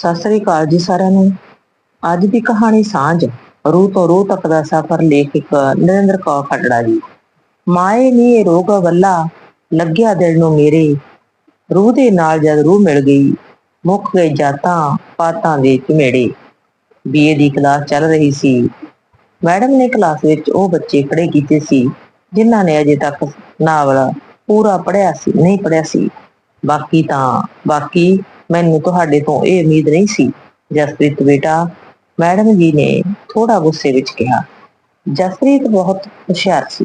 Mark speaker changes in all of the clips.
Speaker 1: ਸਤਿ ਸ੍ਰੀ ਅਕਾਲ ਜੀ ਸਾਰਿਆਂ ਨੂੰ। ਅੱਜ ਦੀ ਕਹਾਣੀ ਸਾਂਝ, ਰੂਹ ਤੋਂ ਰੂਹ ਤੱਕ ਦਾ ਸਫ਼ਰ ਲੇਖਕ ਨਰਿੰਦਰ ਕੌਰ ਖੱਟੜਾ ਜੀ। ਮਾਏ ਨੀ ਇਹ ਰੋਗ ਵੱਲਾ, ਲੱਗਿਆ ਦਿਲ ਨੂੰ ਮੇਰੇ। ਰੂਹ ਦੇ ਨਾਲ ਜਦ ਰੂਹ ਮਿਲ ਗਈ, ਮੁੱਕ ਗਏ ਜਾਤਾਂ ਪਾਤਾਂ ਦੇ ਝਮੇੜੇ ਬੀਏ ਦੀ ਕਲਾਸ ਚੱਲ ਰਹੀ ਸੀ। ਮੈਡਮ ਨੇ ਕਲਾਸ ਵਿੱਚ ਉਹ ਬੱਚੇ ਖੜੇ ਕੀਤੇ ਸੀ, ਜਿਨ੍ਹਾਂ ਨੇ ਅਜੇ ਤੱਕ ਨਾਵਲ ਪੂਰਾ ਪੜ੍ਹਿਆ ਸੀ, ਨਹੀਂ ਪੜ੍ਹਿਆ ਸੀ। ਬਾਕੀ ਤਾਂ, ਬਾਕੀ ਮੈਨੂੰ ਤੁਹਾਡੇ ਤੋਂ ਇਹ ਉਮੀਦ ਨਹੀਂ ਸੀ। ਜਸਪ੍ਰੀਤ ਬੇਟਾ, ਮੈਡਮ ਜੀ ਨੇ ਥੋੜਾ ਗੁੱਸੇ ਵਿੱਚ ਕਿਹਾ। ਜਸਪ੍ਰੀਤ ਬਹੁਤ ਹੁਸ਼ਿਆਰ ਸੀ,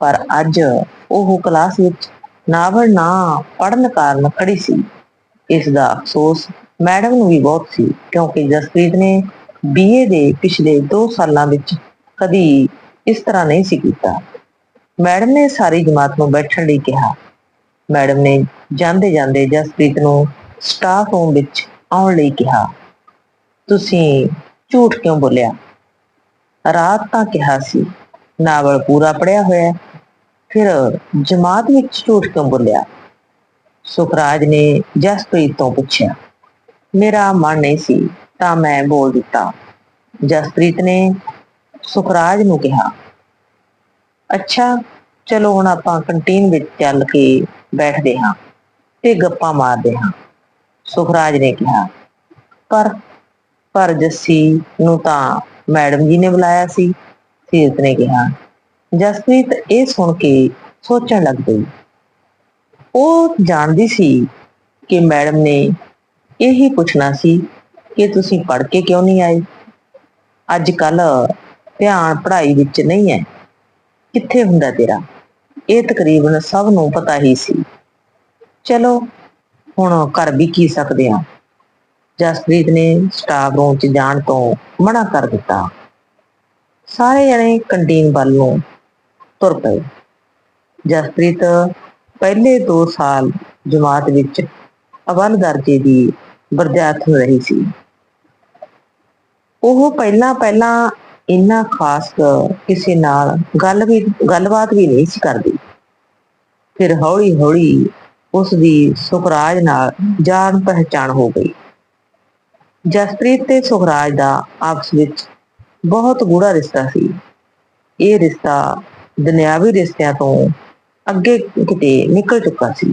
Speaker 1: ਪਰ ਅੱਜ ਉਹ ਕਲਾਸ ਵਿੱਚ ਨਾਵਲ ਨਾ ਪੜਨ ਕਾਰਨ ਖੜੀ ਸੀ। ਇਸ ਦਾ ਅਫਸੋਸ ਮੈਡਮ ਨੂੰ ਵੀ ਬਹੁਤ ਸੀ, ਕਿਉਂਕਿ ਜਸਪ੍ਰੀਤ ਨੇ ਬੀਏ ਦੇ ਪਿਛਲੇ 2 ਸਾਲਾਂ ਵਿੱਚ ਕਦੀ ਇਸ ਤਰ੍ਹਾਂ ਨਹੀਂ ਸੀ ਕੀਤਾ। ਮੈਡਮ ਨੇ ਸਾਰੀ ਜਮਾਤ ਨੂੰ ਬੈਠਣ ਲਈ ਕਿਹਾ। ਮੈਡਮ ਨੇ ਜਾਂਦੇ ਜਾਂਦੇ ਜਸਪ੍ਰੀਤ ਨੂੰ ਸਟਾਫ ਰੂਮ ਵਿੱਚ ਆਉਣ ਲਈ ਕਿਹਾ। ਤੁਸੀਂ ਝੂਠ ਕਿਉਂ ਬੋਲਿਆ? ਰਾਤ ਤਾਂ ਕਿਹਾ ਸੀ, ਨਾਵਲ ਪੂਰਾ ਪੜਿਆ ਹੋਇਆ ਫਿਰ ਜਮਾਤ ਵਿੱਚ ਝੂਠ ਕਿਉਂ ਬੋਲਿਆ? ਸੁਖਰਾਜ ਨੇ ਜਸਪ੍ਰੀਤ ਤੋਂ ਪੁੱਛਿਆ, ਮੇਰਾ ਮਨ ਨਹੀਂ ਸੀ ਤਾਂ ਮੈਂ ਬੋਲ ਦਿੱਤਾ। ਜਸਪ੍ਰੀਤ ਨੇ ਸੁਖਰਾਜ ਨੂੰ ਕਿਹਾ, ਅੱਛਾ, ਚਲੋ ਹੁਣ ਆਪਾਂ ਕੰਟੀਨ ਵਿੱਚ ਚੱਲ ਕੇ ਬੈਠਦੇ ਹਾਂ ਤੇ ਗੱਪਾਂ ਮਾਰਦੇ ਹਾਂ। ਸੁਖਰਾਜ ਨੇ ਕਿਹਾ ਪਰ ਪਰ ਜੱਸੀ ਨੂੰ ਤਾਂ ਮੈਡਮ ਜੀ ਨੇ ਬੁਲਾਇਆ ਸੀ। ਸੀਰਤ ਨੇ ਕਿਹਾ। ਜਸਪ੍ਰੀਤ ਇਹ ਸੁਣ ਕੇ ਸੋਚਣ ਲੱਗ ਪਈ। ਉਹ ਜਾਣਦੀ ਸੀ ਕਿ ਮੈਡਮ ਨੇ ਇਹੀ ਪੁੱਛਣਾ ਸੀ ਕਿ ਤੁਸੀਂ ਪੜ੍ਹ ਕੇ ਕਿਉਂ ਨਹੀਂ ਆਏ? ਅੱਜ ਕੱਲ ਧਿਆਨ ਪੜ੍ਹਾਈ ਵਿੱਚ ਨਹੀਂ ਹੈ। ਕਿੱਥੇ ਹੁੰਦਾ ਤੇਰਾ? ਇਹ ਤਕਰੀਬਨ ਸਭ ਨੂੰ ਪਤਾ ਹੀ ਸੀ। ਚਲੋ ਹੁਣ ਕਰ ਵੀ ਕੀ ਸਕਦੇ ਆ? ਜਸਪ੍ਰੀਤ ਨੇ ਸਟਾਫ ਰੂਮ 'ਚ ਜਾਣ ਤੋਂ ਮਨਾ ਕਰ ਦਿੱਤਾ। ਸਾਰੇ ਜਣੇ ਕੰਟੀਨ ਵੱਲ ਨੂੰ ਤੁਰ ਪਏ। ਜਸਪ੍ਰੀਤ ਪਹਿਲੇ 2 ਸਾਲ ਜਮਾਤ ਵਿੱਚ ਅਵਲ ਦਰਜੇ ਦੀ ਵਿਦਿਆਰਥਣ ਰਹੀ ਸੀ। ਉਹ ਪਹਿਲਾਂ ਪਹਿਲਾਂ ਇੰਨਾ ਖਾਸ ਕਿਸੇ ਨਾਲ ਗੱਲ ਵੀ ਗੱਲਬਾਤ ਵੀ ਨਹੀਂ ਸੀ ਕਰਦੀ। ਫਿਰ ਹੌਲੀ ਹੌਲੀ ਉਸ ਦੀ ਸੁਖਰਾਜ ਨਾਲ ਜਾਣ ਪਹਿਚਾਣ ਹੋ ਗਈ। ਜਸਪ੍ਰੀਤ ਤੇ ਸੁਖਰਾਜ ਦਾ ਆਪਸ ਵਿੱਚ ਬਹੁਤ ਗੂੜਾ ਰਿਸ਼ਤਾ ਸੀ। ਇਹ ਰਿਸ਼ਤਾ ਦੁਨਿਆਵੀ ਰਿਸ਼ਤਿਆਂ ਤੋਂ ਅੱਗੇ ਕਿਤੇ ਨਿਕਲ ਚੁੱਕਾ ਸੀ।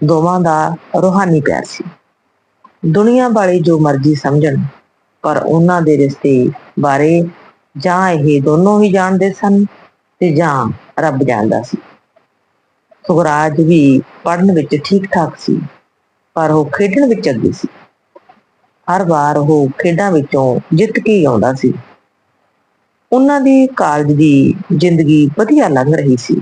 Speaker 1: ਦੋਵਾਂ ਦਾ ਰੂਹਾਨੀ ਪਿਆਰ ਸੀ। ਦੁਨੀਆ ਵਾਲੇ ਜੋ ਮਰਜ਼ੀ ਸਮਝਣ, ਪਰ ਉਹਨਾਂ ਦੇ ਰਿਸ਼ਤੇ ਬਾਰੇ ਜਾਂ ਇਹ ਦੋਨੋਂ ਹੀ ਜਾਣਦੇ ਸਨ ਤੇ ਜਾਂ ਰੱਬ ਜਾਣਦਾ ਸੀ। ਸੁਖਰਾਜ ਵੀ ਪੜ੍ਹਨ ਵਿੱਚ ਠੀਕ ਠਾਕ ਸੀ, ਪਰ ਉਹ ਖੇਡਣ ਵਿੱਚ ਅੱਗੇ ਸੀ। ਹਰ ਵਾਰ ਉਹ ਖੇਡਾਂ ਵਿੱਚੋਂ ਜਿੱਤ ਕੇ ਆਉਂਦਾ ਸੀ। ਉਹਨਾਂ ਦੀ ਕਾਲਜ ਦੀ ਜ਼ਿੰਦਗੀ ਵਧੀਆ ਲੰਘ ਰਹੀ ਸੀ।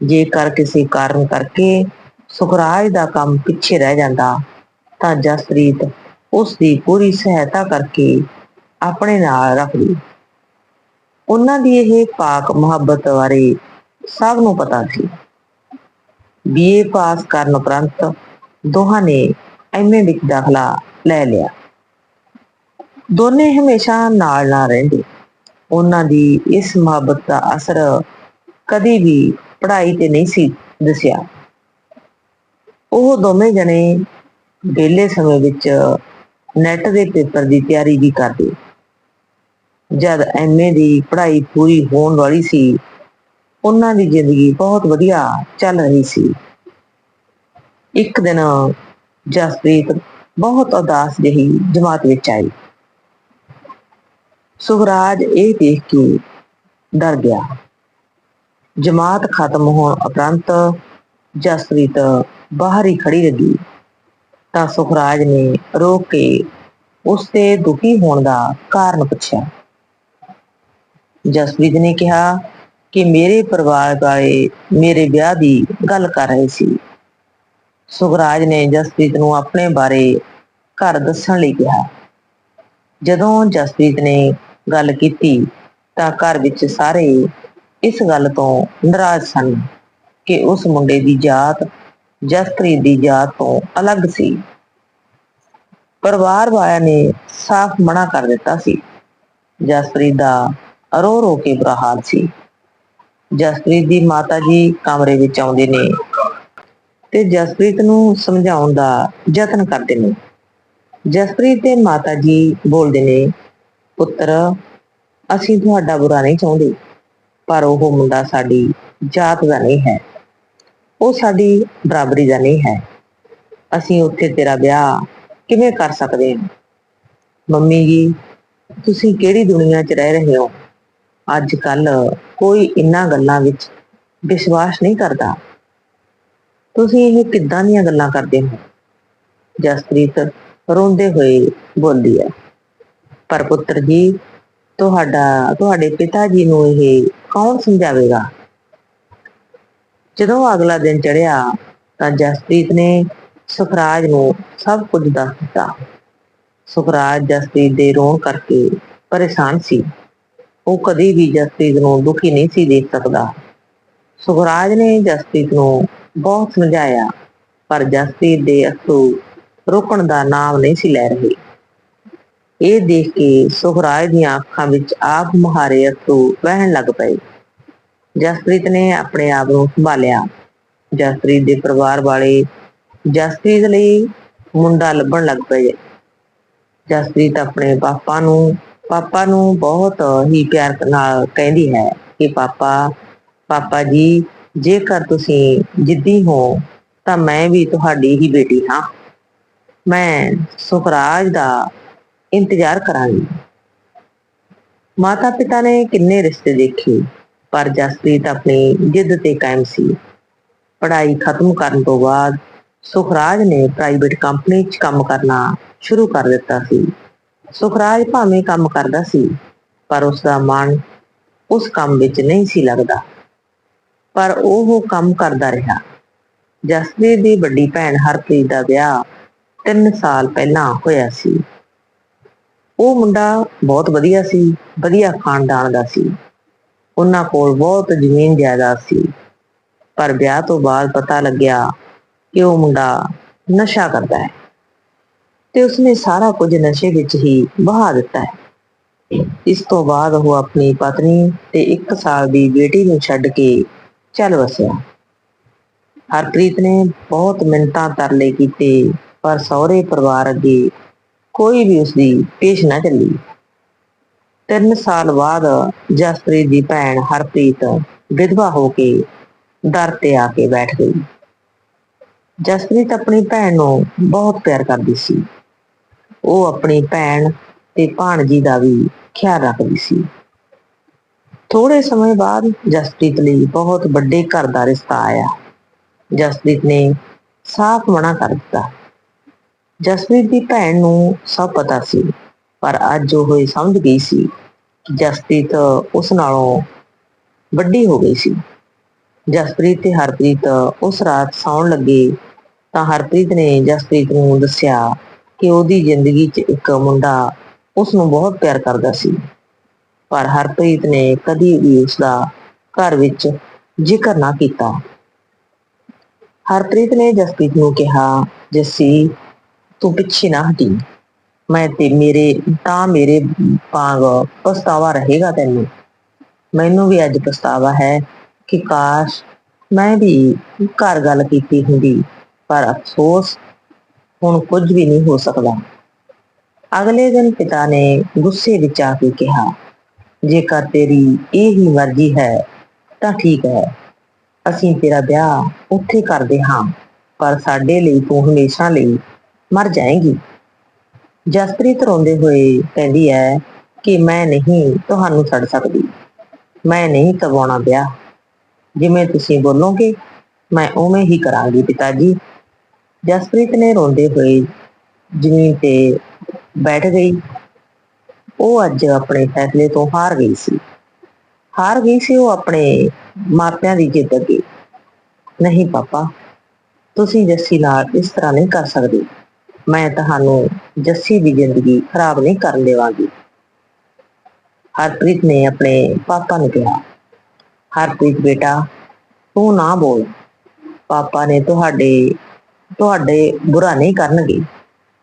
Speaker 1: ਜੇਕਰ ਕਿਸੇ ਕਾਰਨ ਕਰਕੇ ਸੁਖਰਾਜ ਦਾ ਕੰਮ ਪਿੱਛੇ ਰਹਿ ਜਾਂਦਾ, ਤਾਂ ਜਸਪ੍ਰੀਤ ਉਸ ਦੀ ਪੂਰੀ ਸਹਾਇਤਾ ਕਰਕੇ ਆਪਣੇ ਨਾਲ ਰੱਖਦੀ ਉਹਨਾਂ ਦੀ ਇਹ ਪਾਕ ਮੁਹੱਬਤ ਬਾਰੇ ਸਭ ਨੂੰ ਪਤਾ ਸੀ। ਬੀਏ ਪਾਸ ਕਰਨ ਉਪਰੰਤ ਦੋਹਾਂ ਨੇ ਐਮਏ ਵਿੱਚ ਦਾਖਲਾ ਲੈ ਲਿਆ। ਦੋਨੇ ਹਮੇਸ਼ਾ ਨਾਲ ਨਾਲ ਰਹਿੰਦੇ। ਉਹਨਾਂ ਦੀ ਇਸ ਮੁਹੱਬਤ ਦਾ ਅਸਰ ਕਦੀ ਵੀ ਪੜ੍ਹਾਈ ਤੇ ਨਹੀਂ ਸੀ ਦੱਸਿਆ। ਉਹ ਦੋਵੇਂ ਜਣੇ ਵਿਹਲੇ ਸਮੇਂ ਵਿੱਚ ਨੈਟ ਦੇ ਪੇਪਰ ਦੀ ਤਿਆਰੀ ਵੀ ਕਰਦੇ। ਜਦ ਐਮਏ ਦੀ ਪੜ੍ਹਾਈ ਪੂਰੀ ਹੋਣ ਵਾਲੀ ਸੀ ਉਹਨਾਂ ਦੀ ਜ਼ਿੰਦਗੀ ਬਹੁਤ ਵਧੀਆ ਚੱਲ ਰਹੀ ਸੀ। ਇੱਕ ਦਿਨ ਜਸਪ੍ਰੀਤ ਬਹੁਤ ਉਦਾਸ ਜਿਹੀ ਜਮਾਤ ਵਿੱਚ ਆਈ। ਸੁਖਰਾਜ ਇਹ ਦੇਖ ਕੇ ਡਰ ਗਿਆ। ਜਮਾਤ ਖਤਮ ਹੋਣ ਉਪਰੰਤ ਜਸਪ੍ਰੀਤ ਬਾਹਰ ਹੀ ਖੜੀ ਲੱਗੀ ਤਾਂ ਸੁਖਰਾਜ ਨੇ ਰੋਕ ਕੇ ਉਸ ਤੇ ਦੁਖੀ ਹੋਣ ਦਾ ਕਾਰਨ ਪੁੱਛਿਆ। ਜਸਪ੍ਰੀਤ ਨੇ ਕਿਹਾ ਕਿ ਮੇਰੇ ਪਰਿਵਾਰ ਵਾਲੇ ਮੇਰੇ ਵਿਆਹ ਦੀ ਗੱਲ ਕਰ ਰਹੇ ਸੀ। ਸੁਖਰਾਜ ਨੇ ਜਸਪ੍ਰੀਤ ਨੂੰ ਆਪਣੇ ਬਾਰੇ ਘਰ ਦੱਸਣ ਲਈ ਕਿਹਾ। ਜਦੋਂ ਜਸਪ੍ਰੀਤ ਨੇ ਗੱਲ ਕੀਤੀ ਤਾਂ ਘਰ ਵਿੱਚ ਸਾਰੇ ਇਸ ਗੱਲ ਤੋਂ ਨਾਰਾਜ਼ ਸਨ ਕਿ ਉਸ ਮੁੰਡੇ ਦੀ ਜਾਤ ਜਸਪ੍ਰੀਤ ਦੀ ਜਾਤ ਤੋਂ ਅਲੱਗ ਸੀ। ਪਰਿਵਾਰ ਵਾਲਿਆਂ ਨੇ ਸਾਫ਼ ਮਨਾ ਕਰ ਦਿੱਤਾ ਸੀ। ਜਸਪ੍ਰੀਤ ਦਾ ਰੋ ਰੋ ਕੇ ਬੁਰਾ ਹਾਲ ਸੀ। ਜਸਪ੍ਰੀਤ ਦੀ ਮਾਤਾ ਜੀ ਕਮਰੇ ਵਿੱਚ ਆਉਂਦੇ ਨੇ ਤੇ ਜਸਪ੍ਰੀਤ ਨੂੰ ਸਮਝਾਉਣ ਦਾ ਯਤਨ ਕਰਦੇ ਨੇ। ਜਸਪ੍ਰੀਤ ਦੇ ਮਾਤਾ ਜੀ ਬੋਲਦੇ ਨੇ, ਪੁੱਤਰ, ਅਸੀਂ ਤੁਹਾਡਾ ਬੁਰਾ ਨਹੀਂ ਚਾਹੁੰਦੇ, ਪਰ ਉਹ ਮੁੰਡਾ ਸਾਡੀ ਜਾਤ ਦਾ ਨਹੀਂ ਹੈ। ਉਹ ਸਾਡੀ ਬਰਾਬਰੀ ਦਾ ਨਹੀਂ ਹੈ। ਅਸੀਂ ਉੱਥੇ ਤੇਰਾ ਵਿਆਹ ਕਿਵੇਂ ਕਰ ਸਕਦੇ ਹਾਂ? ਮੰਮੀ ਜੀ, ਤੁਸੀਂ ਕਿਹੜੀ ਦੁਨੀਆ 'ਚ ਰਹਿ ਰਹੇ ਹੋ? ਅੱਜ ਕੱਲ ਕੋਈ ਇਨ੍ਹਾਂ ਗੱਲਾਂ ਵਿੱਚ ਵਿਸ਼ਵਾਸ ਨਹੀਂ ਕਰਦਾ। ਤੁਸੀਂ ਇਹ ਕਿੱਦਾਂ ਦੀਆਂ ਗੱਲਾਂ ਕਰਦੇ ਹੋ? ਜਸਪ੍ਰੀਤ ਰੋਂਦੇ ਹੋਏ ਬੋਲੀ ਹੈ। ਪਰ ਪੁੱਤਰ ਜੀ, ਤੁਹਾਡਾ, ਤੁਹਾਡੇ ਪਿਤਾ ਜੀ ਨੂੰ ਇਹ ਕੌਣ ਸਮਝਾਵੇਗਾ? ਜਦੋਂ ਅਗਲਾ ਦਿਨ ਚੜਿਆ ਤਾਂ ਜਸਪ੍ਰੀਤ ਨੇ ਸੁਖਰਾਜ ਨੂੰ ਸਭ ਕੁਝ ਦੱਸ ਦਿੱਤਾ। ਸੁਖਰਾਜ ਜਸਪ੍ਰੀਤ ਦੇ ਰੋਣ ਕਰਕੇ ਪਰੇਸ਼ਾਨ ਸੀ। ਉਹ ਕਦੇ ਵੀ ਜਸਪ੍ਰੀਤ ਨੂੰ ਦੁਖੀ ਨਹੀਂ ਸੀ ਦੇਖ ਸਕਦਾ। ਸੁਖਰਾਜ ਨੇ ਜਸਪ੍ਰੀਤ ਨੂੰ ਬਹੁਤ ਸਮਝਾਇਆ, ਪਰ ਜਸਪ੍ਰੀਤ ਦੇ ਅਥਰੂ ਰੁਕਣ ਦਾ ਨਾਮ ਨਹੀਂ ਸੀ ਲੈ ਰਹੇ। ਇਹ ਦੇਖ ਕੇ ਸੁਖਰਾਜ ਦੀਆਂ ਅੱਖਾਂ ਵਿੱਚ ਆਪ ਮੁਹਾਰੇ ਅਥਰੂ ਵਹਿਣ ਲੱਗ ਪਏ। ਜਸਪ੍ਰੀਤ ਨੇ ਆਪਣੇ ਆਪ ਨੂੰ ਸੰਭਾਲਿਆ। ਜਸਪ੍ਰੀਤ ਦੇ ਪਰਿਵਾਰ ਵਾਲੇ ਜਸਪ੍ਰੀਤ ਲਈ ਮੁੰਡਾ ਲੱਭਣ ਲੱਗ ਪਏ। ਜਸਪ੍ਰੀਤ ਆਪਣੇ ਪਾਪਾ ਨੂੰ ਪਾਪਾ ਨੂੰ ਬਹੁਤ ਹੀ ਪਿਆਰ ਨਾਲ ਕਹਿੰਦੀ ਹੈ ਕਿ ਪਾਪਾ ਪਾਪਾ ਜੀ, ਜੇਕਰ ਤੁਸੀਂ ਜਿੱਦੀ ਹੋ, ਤਾਂ ਮੈਂ ਵੀ ਤੁਹਾਡੀ ਹੀ ਬੇਟੀ ਹਾਂ। ਮੈਂ ਸੁਖਰਾਜ ਦਾ ਇੰਤਜ਼ਾਰ ਕਰਾਂਗੀ। ਮਾਤਾ ਪਿਤਾ ਨੇ ਕਿੰਨੇ ਰਿਸ਼ਤੇ ਦੇਖੇ, ਪਰ ਜਸਪ੍ਰੀਤ ਆਪਣੀ ਜਿੱਦ ਤੇ ਕਾਇਮ ਸੀ। ਪੜ੍ਹਾਈ ਖਤਮ ਕਰਨ ਤੋਂ ਬਾਅਦ ਸੁਖਰਾਜ ਨੇ ਪ੍ਰਾਈਵੇਟ ਕੰਪਨੀ 'ਚ ਕੰਮ ਕਰਨਾ ਸ਼ੁਰੂ ਕਰ ਦਿੱਤਾ ਸੀ। ਸੁਖਰਾਜ ਭਾਵੇਂ ਕੰਮ ਕਰਦਾ ਸੀ, ਪਰ ਉਸ ਦਾ ਮਨ ਉਸ ਕੰਮ ਵਿੱਚ ਨਹੀਂ ਸੀ ਲੱਗਦਾ। ਪਰ ਉਹ ਕੰਮ ਕਰਦਾ ਰਿਹਾ। ਜਸਪ੍ਰੀਤ ਦੀ ਵੱਡੀ ਭੈਣ ਹਰਪ੍ਰੀਤ ਦਾ ਵਿਆਹ 3 ਸਾਲ ਪਹਿਲਾਂ ਹੋਇਆ ਸੀ। ਉਹ ਮੁੰਡਾ ਬਹੁਤ ਵਧੀਆ ਸੀ, ਵਧੀਆ ਖਾਨਦਾਨ ਦਾ ਸੀ। ਉਹਨਾਂ ਕੋਲ ਬਹੁਤ ਜ਼ਮੀਨ ਜਾਇਦਾਦ ਸੀ। ਪਰ ਵਿਆਹ ਤੋਂ ਬਾਅਦ ਪਤਾ ਲੱਗਿਆ ਕਿ ਉਹ ਮੁੰਡਾ ਨਸ਼ਾ ਕਰਦਾ ਹੈ। ਤੇ ਉਸਨੇ ਸਾਰਾ ਕੁਝ ਨਸ਼ੇ ਵਿੱਚ ਹੀ ਵਹਾ ਦਿੱਤਾ ਹੈ। ਇਸ ਤੋਂ ਬਾਅਦ ਉਹ ਆਪਣੀ ਪਤਨੀ ਤੇ 1 ਸਾਲ ਦੀ ਬੇਟੀ ਨੂੰ ਛੱਡ ਕੇ ਚੱਲ ਵਸਿਆ। ਹਰਪ੍ਰੀਤ ਨੇ ਬਹੁਤ ਮਿੰਨਤਾਂ ਤਰਲੇ ਕੀਤੇ, ਪਰ ਸਹੁਰੇ ਪਰਿਵਾਰ ਅੱਗੇ ਕੋਈ ਵੀ ਉਸਦੀ ਪੇਸ਼ ਨਾ ਚੱਲੀ। ਤਿੰਨ ਸਾਲ ਬਾਅਦ ਜਸਪ੍ਰੀਤ ਦੀ ਭੈਣ ਹਰਪ੍ਰੀਤ ਵਿਧਵਾ ਹੋ ਕੇ ਦਰ ਤੇ ਆ ਕੇ ਬੈਠ ਗਈ। ਜਸਪ੍ਰੀਤ ਆਪਣੀ ਭੈਣ ਨੂੰ ਬਹੁਤ ਪਿਆਰ ਕਰਦੀ ਸੀ। ਉਹ ਆਪਣੀ ਭੈਣ ਤੇ ਭਾਣਜੀ ਦਾ ਵੀ ਖਿਆਲ ਰੱਖਦੀ ਸੀ। ਥੋੜੇ ਸਮੇਂ ਬਾਅਦ ਜਸਪ੍ਰੀਤ ਲਈ ਬਹੁਤ ਵੱਡੇ ਘਰ ਦਾ ਰਿਸ਼ਤਾ ਆਇਆ। ਜਸਪ੍ਰੀਤ ਨੇ ਸਾਫ਼ ਮਨਾ ਕਰ ਦਿੱਤਾ। ਜਸਪ੍ਰੀਤ ਦੀ ਭੈਣ ਨੂੰ ਸਭ ਪਤਾ ਸੀ, ਪਰ ਅੱਜ ਉਹ ਇਹ ਸਮਝ ਗਈ ਸੀ ਕਿ ਜਸਪ੍ਰੀਤ ਉਸ ਨਾਲੋਂ ਵੱਡੀ ਹੋ ਗਈ ਸੀ। ਜਸਪ੍ਰੀਤ ਤੇ ਹਰਪ੍ਰੀਤ ਉਸ ਰਾਤ ਸੌਣ ਲੱਗੇ ਤਾਂ ਹਰਪ੍ਰੀਤ ਨੇ ਜਸਪ੍ਰੀਤ ਨੂੰ ਦੱਸਿਆ ਕਿ ਉਹਦੀ ਜ਼ਿੰਦਗੀ 'ਚ ਇੱਕ ਮੁੰਡਾ ਉਸ ਨੂੰ ਬਹੁਤ ਪਿਆਰ ਕਰਦਾ ਸੀ। ਪਰ ਹਰਪ੍ਰੀਤ ਨੇ ਕਦੀ ਵੀ ਉਸ ਦਾ ਘਰ ਵਿੱਚ ਜ਼ਿਕਰ ਨਾ ਕੀਤਾ। ਹਰਪ੍ਰੀਤ ਨੇ ਜਸਪ੍ਰੀਤ ਨੂੰ ਕਿਹਾ, ਜੱਸੀ, ਤੂੰ ਪਿੱਛੇ ਨਾ ਹਟੀ। ਮੈਂ ਤੇ ਮੇਰੇ, ਤਾਂ ਮੇਰੇ ਪਾਗ ਪਛਤਾਵਾ ਰਹੇਗਾ ਤੈਨੂੰ। ਮੈਨੂੰ ਵੀ ਅੱਜ ਪਛਤਾਵਾ ਹੈ ਕਿ ਕਾਸ਼ ਮੈਂ ਵੀ ਘਰ ਗੱਲ ਕੀਤੀ ਹੁੰਦੀ। ਪਰ ਅਫਸੋਸ ਹੁਣ ਕੁਝ ਵੀ ਨਹੀਂ ਹੋ ਸਕਦਾ। ਅਗਲੇ ਦਿਨ ਪਿਤਾ ਨੇ ਗੁੱਸੇ ਵਿੱਚ ਆ ਕੇ ਕਿਹਾ, ਜੇਕਰ ਤੇਰੀ ਇਹ ਹੀ ਮਰਜ਼ੀ ਹੈ, ਤਾਂ ਠੀਕ ਹੈ। ਅਸੀਂ ਤੇਰਾ ਵਿਆਹ ਉੱਥੇ ਕਰਦੇ ਹਾਂ ਪਰ ਸਾਡੇ ਲਈ ਤੂੰ ਹਮੇਸ਼ਾ ਲਈ ਮਰ ਜਾਏਂਗੀ। ਜਸਪ੍ਰੀਤ ਰੋਂਦੇ ਹੋਏ ਕਹਿੰਦੀ ਹੈ ਕਿ ਮੈਂ ਨਹੀਂ ਤੁਹਾਨੂੰ ਛੱਡ ਸਕਦੀ। ਮੈਂ ਨਹੀਂ ਕਰਵਾਉਣਾ ਵਿਆਹ। ਜਿਵੇਂ ਤੁਸੀਂ ਬੋਲੋਗੇ, ਮੈਂ ਉਵੇਂ ਹੀ ਕਰਾਂਗੀ ਪਿਤਾ ਜੀ। ਜਸਪ੍ਰੀਤ ਨੇ ਰੋਂਦੇ ਹੋਏ ਜ਼ਮੀਨ ਤੇ ਬੈਠ ਗਈ। ਉਹ ਅੱਜ ਆਪਣੇ ਫੈਸਲੇ ਤੋਂ ਹਾਰ ਗਈ ਸੀ। ਹਾਰ ਗਈ ਸੀ ਉਹ ਆਪਣੇ ਮਾਪਿਆਂ ਦੀ ਜਿੱਦ ਅੱਗੇ। ਨਹੀਂ ਪਾਪਾ, ਤੁਸੀਂ ਜੱਸੀ ਨਾਲ ਇਸ ਤਰ੍ਹਾਂ ਨਹੀਂ ਕਰ ਸਕਦੇ। ਮੈਂ ਤੁਹਾਨੂੰ ਜੱਸੀ ਦੀ ਜ਼ਿੰਦਗੀ ਖਰਾਬ ਨਹੀਂ ਕਰਨ ਦੇਵਾਂਗੀ। ਹਰਪ੍ਰੀਤ ਨੇ ਆਪਣੇ ਪਾਪਾ ਨੂੰ ਕਿਹਾ, ਹਰਪ੍ਰੀਤ ਬੇਟਾ, ਤੂੰ ਨਾ ਬੋਲ। ਪਾਪਾ ਨੇ ਤੁਹਾਡੇ ਤੁਹਾਡੇ ਬੁਰਾ ਨਹੀਂ ਕਰਨਗੇ,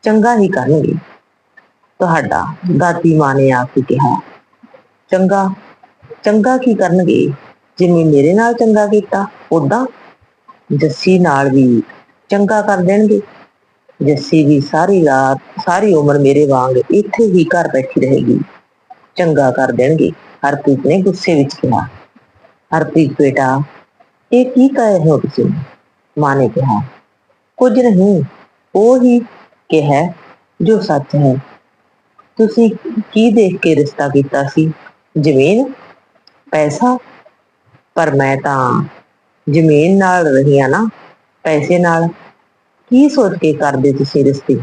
Speaker 1: ਚੰਗਾ ਹੀ ਕਰਨਗੇ। ਤੁਹਾਡਾ ਦਾਦੀ ਮਾਂ ਨੇ ਆ ਕੇ ਕਿਹਾ, ਚੰਗਾ ਚੰਗਾ ਕੀ ਕਰਨਗੇ? ਜਿਵੇਂ ਮੇਰੇ ਨਾਲ ਚੰਗਾ ਕੀਤਾ ਉਦਾਂ ਜੱਸੀ ਨਾਲ ਵੀ ਚੰਗਾ ਕਰ ਦੇਣਗੇ। ਜੱਸੀ ਵੀ ਸਾਰੀ ਰਾਤ, ਸਾਰੀ ਉਮਰ ਮੇਰੇ ਵਾਂਗ ਇੱਥੇ ਹੀ ਘਰ ਬੈਠੀ ਰਹੇਗੀ। ਚੰਗਾ ਕਰ ਦੇਣਗੇ, ਹਰਪ੍ਰੀਤ ਨੇ ਗੁੱਸੇ ਵਿੱਚ ਕਿਹਾ। ਹਰਪ੍ਰੀਤ ਬੇਟਾ, ਇਹ ਕੀ ਕਹਿ ਰਹੇ ਹੋ ਤੁਸੀਂ? ਮਾਂ ਨੇ ਕਿਹਾ। ਕੁਝ ਨਹੀਂ, ਉਹ ਹੀ ਕਿਹਾ ਜੋ ਸੱਚ ਹੈ। ਤੁਸੀਂ ਕੀ ਦੇਖ ਕੇ ਰਿਸ਼ਤਾ ਕੀਤਾ ਸੀ? ਜ਼ਮੀਨ? ਪੈਸਾ? ਪਰ ਮੈਂ ਤਾਂ ਜ਼ਮੀਨ ਨਾਲ ਰਹੀ ਆ ਨਾ, ਪੈਸੇ ਨਾਲ। ਕੀ ਸੋਚ ਕੇ ਕਰਦੇ ਤੁਸੀਂ ਰਿਸ਼ਤੇ?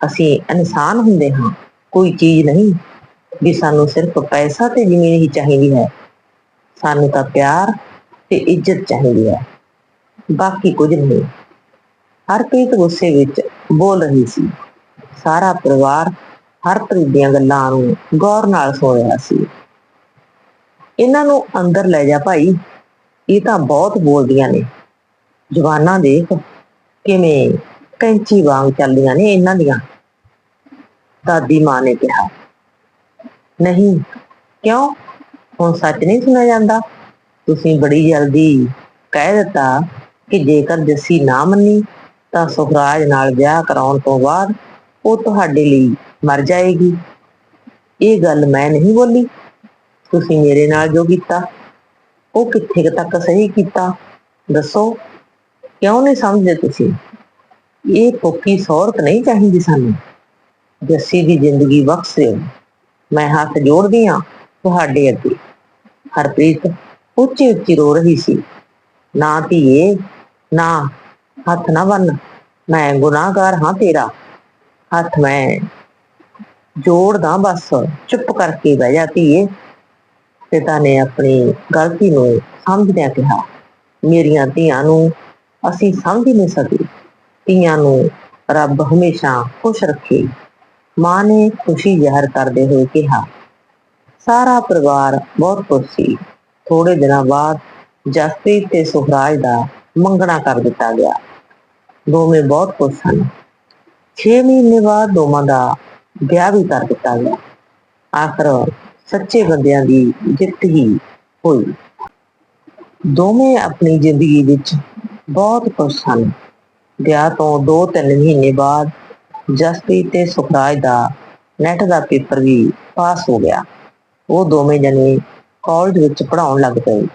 Speaker 1: ਅਸੀਂ ਇਨਸਾਨ ਹੁੰਦੇ ਹਾਂ, ਕੋਈ ਚੀਜ਼ ਨਹੀਂ ਵੀ ਸਾਨੂੰ ਸਿਰਫ ਪੈਸਾ ਤੇ ਜ਼ਮੀਨ ਹੀ ਚਾਹੀਦੀ ਹੈ। ਸਾਨੂੰ ਤਾਂ ਪਿਆਰ ਤੇ ਇੱਜ਼ਤ ਚਾਹੀਦੀ ਹੈ, ਬਾਕੀ ਕੁਝ ਨਹੀਂ। ਹਰਪ੍ਰੀਤ ਗੁੱਸੇ ਵਿੱਚ ਬੋਲ ਰਹੀ ਸੀ। ਸਾਰਾ ਪਰਿਵਾਰ ਹਰਪ੍ਰੀਤ ਦੀਆਂ ਗੱਲਾਂ ਨੂੰ ਗੌਰ ਨਾਲ ਸੁਣ ਰਿਹਾ ਸੀ। ਇਹਨਾਂ ਨੂੰ ਅੰਦਰ ਲੈ ਜਾ ਭਾਈ, ਇਹ ਤਾਂ ਬਹੁਤ ਬੋਲਦੀਆਂ ਨੇ। ਜਵਾਨਾਂ ਦੇਖ ਕਿਵੇਂ ਕੈਂਚੀ ਵਾਂਗ ਚੱਲਦੀਆਂ ਨੇ ਇਹਨਾਂ ਦੀਆਂ। ਦਾਦੀ ਮਾਂ ਨੇ ਕਿਹਾ, ਨਹੀਂ, ਕਿਉਂ? ਹੁਣ ਸੱਚ ਨਹੀਂ ਸੁਣਿਆ ਜਾਂਦਾ। ਤੁਸੀਂ ਬੜੀ ਜਲਦੀ ਕਹਿ ਦਿੱਤਾ ਕਿ ਜੇਕਰ ਜੱਸੀ ਨਾ ਮੰਨੀ ਤਾਂ ਸੁਖਰਾਜ ਨਾਲ ਵਿਆਹ ਕਰਾਉਣ ਤੋਂ ਬਾਅਦ ਉਹ ਤੁਹਾਡੇ ਲਈ ਮਰ ਜਾਏਗੀ। ਇਹ ਗੱਲ ਮੈਂ ਨਹੀਂ ਬੋਲੀ। ਤੁਸੀਂ ਮੇਰੇ ਨਾਲ ਜੋ ਕੀਤਾ, ਉਹ ਕਿੱਥੇ ਤੱਕ ਸਹੀ ਕੀਤਾ? ਦੱਸੋ। ਕਿਉਂ ਨਹੀਂ ਸਮਝਦੇ ਤੁਸੀਂ? ਇਹ ਫੋਕੀ ਸੌਰਤ ਨਹੀਂ ਚਾਹੀਦੀ ਸਾਨੂੰ। ਜੱਸੀ ਦੀ ਜ਼ਿੰਦਗੀ ਬਖਸ਼ ਦਿਓ। ਮੈਂ ਹੱਥ ਜੋੜਦੀ ਹਾਂ ਤੁਹਾਡੇ ਅੱਗੇ। ਹਰਪ੍ਰੀਤ ਉੱਚੀ ਉੱਚੀ ਰੋ ਰਹੀ ਸੀ। ਨਾ ਧੀਏ, ਨਾ। ਹੱਥ ਨਾ ਬੰਨ। ਮੈਂ ਗੁਨਾਹਗਾਰ ਹਾਂ ਤੇਰਾ। ਹੱਥ ਮੈਂ ਜੋੜਦਾ ਬਸ। ਚੁੱਪ ਕਰਕੇ ਬਹਿ ਜਾ ਧੀਏ। ਪਿਤਾ ਨੇ ਆਪਣੀ ਗਲਤੀ ਨੂੰ ਸਮਝਦਿਆਂ ਕਿਹਾ, ਮੇਰੀਆਂ ਧੀਆਂ ਨੂੰ ਅਸੀਂ ਸਮਝ ਹੀ ਨਹੀਂ ਸਕੇ। ਧੀਆਂ ਨੂੰ ਰੱਬ ਹਮੇਸ਼ਾ ਖੁਸ਼ ਰੱਖੇ। ਮਾਂ ਨੇ ਖੁਸ਼ੀ ਜ਼ਾਹਰ ਕਰਦੇ ਹੋਏ ਕਿਹਾ, ਸਾਰਾ ਪਰਿਵਾਰ ਬਹੁਤ ਖੁਸ਼ ਸੀ। ਥੋੜੇ ਦਿਨਾਂ ਬਾਅਦ ਜਸਪ੍ਰੀਤ ਤੇ ਸੁਹਰਾਜ ਦਾ ਮੰਗਣਾ ਕਰ ਦਿੱਤਾ ਗਿਆ। ਦੋਵੇਂ ਬਹੁਤ ਖੁਸ਼ ਸਨ 6 ਮਹੀਨੇ ਬਾਅਦ ਦੋਵਾਂ ਦਾ ਵਿਆਹ ਵੀ ਕਰ ਦਿੱਤਾ ਗਿਆ। ਆਖਰ ਸੱਚੇ ਬੰਦਿਆਂ ਦੀ ਜਿੱਤ ਹੀ ਹੋਈ। ਦੋਵੇਂ ਆਪਣੀ ਜ਼ਿੰਦਗੀ ਵਿੱਚ ਬਹੁਤ ਖੁਸ਼ ਸਨ ਵਿਆਹ ਤੋਂ 2-3 ਮਹੀਨੇ ਬਾਅਦ ਜਸਪ੍ਰੀਤ ਤੇ ਸੁਖਰਾਜ ਦਾ ਨੈਟ ਦਾ ਪੇਪਰ ਵੀ ਪਾਸ ਹੋ ਗਿਆ। ਉਹ ਦੋਵੇਂ ਜਣੇ ਕਾਲਜ ਵਿੱਚ ਪੜ੍ਹਾਉਣ ਲੱਗ ਪਏ।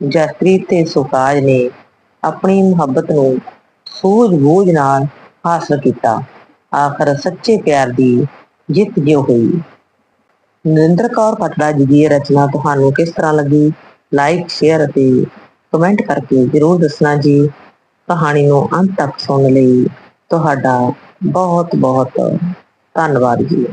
Speaker 1: ਜਸਪ੍ਰੀਤ ਤੇ ਸੁਖਰਾਜ ਨੇ ਆਪਣੀ ਮੁਹੱਬਤ ਨੂੰ ਸੂਝ-ਬੂਝ ਨਾਲ ਹਾਸਲ ਕੀਤਾ। ਆਖਰ ਸੱਚੇ ਪਿਆਰ ਦੀ ਜਿੱਤ ਜੋ ਹੋਈ? ਨਰਿੰਦਰ ਕੌਰ ਪਟੜਾ ਜੀ ਦੀ ਰਚਨਾ ਤੁਹਾਨੂੰ ਕਿਸ ਤਰ੍ਹਾਂ ਲੱਗੀ? ਲਾਈਕ ਸ਼ੇਅਰ ਅਤੇ ਕਮੈਂਟ ਕਰਕੇ ਜ਼ਰੂਰ ਦੱਸਣਾ ਜੀ। ਕਹਾਣੀ ਨੂੰ ਅੰਤ ਤੱਕ ਸੁਣਨ ਲਈ ਤੁਹਾਡਾ ਬਹੁਤ ਬਹੁਤ ਧੰਨਵਾਦ ਜੀ।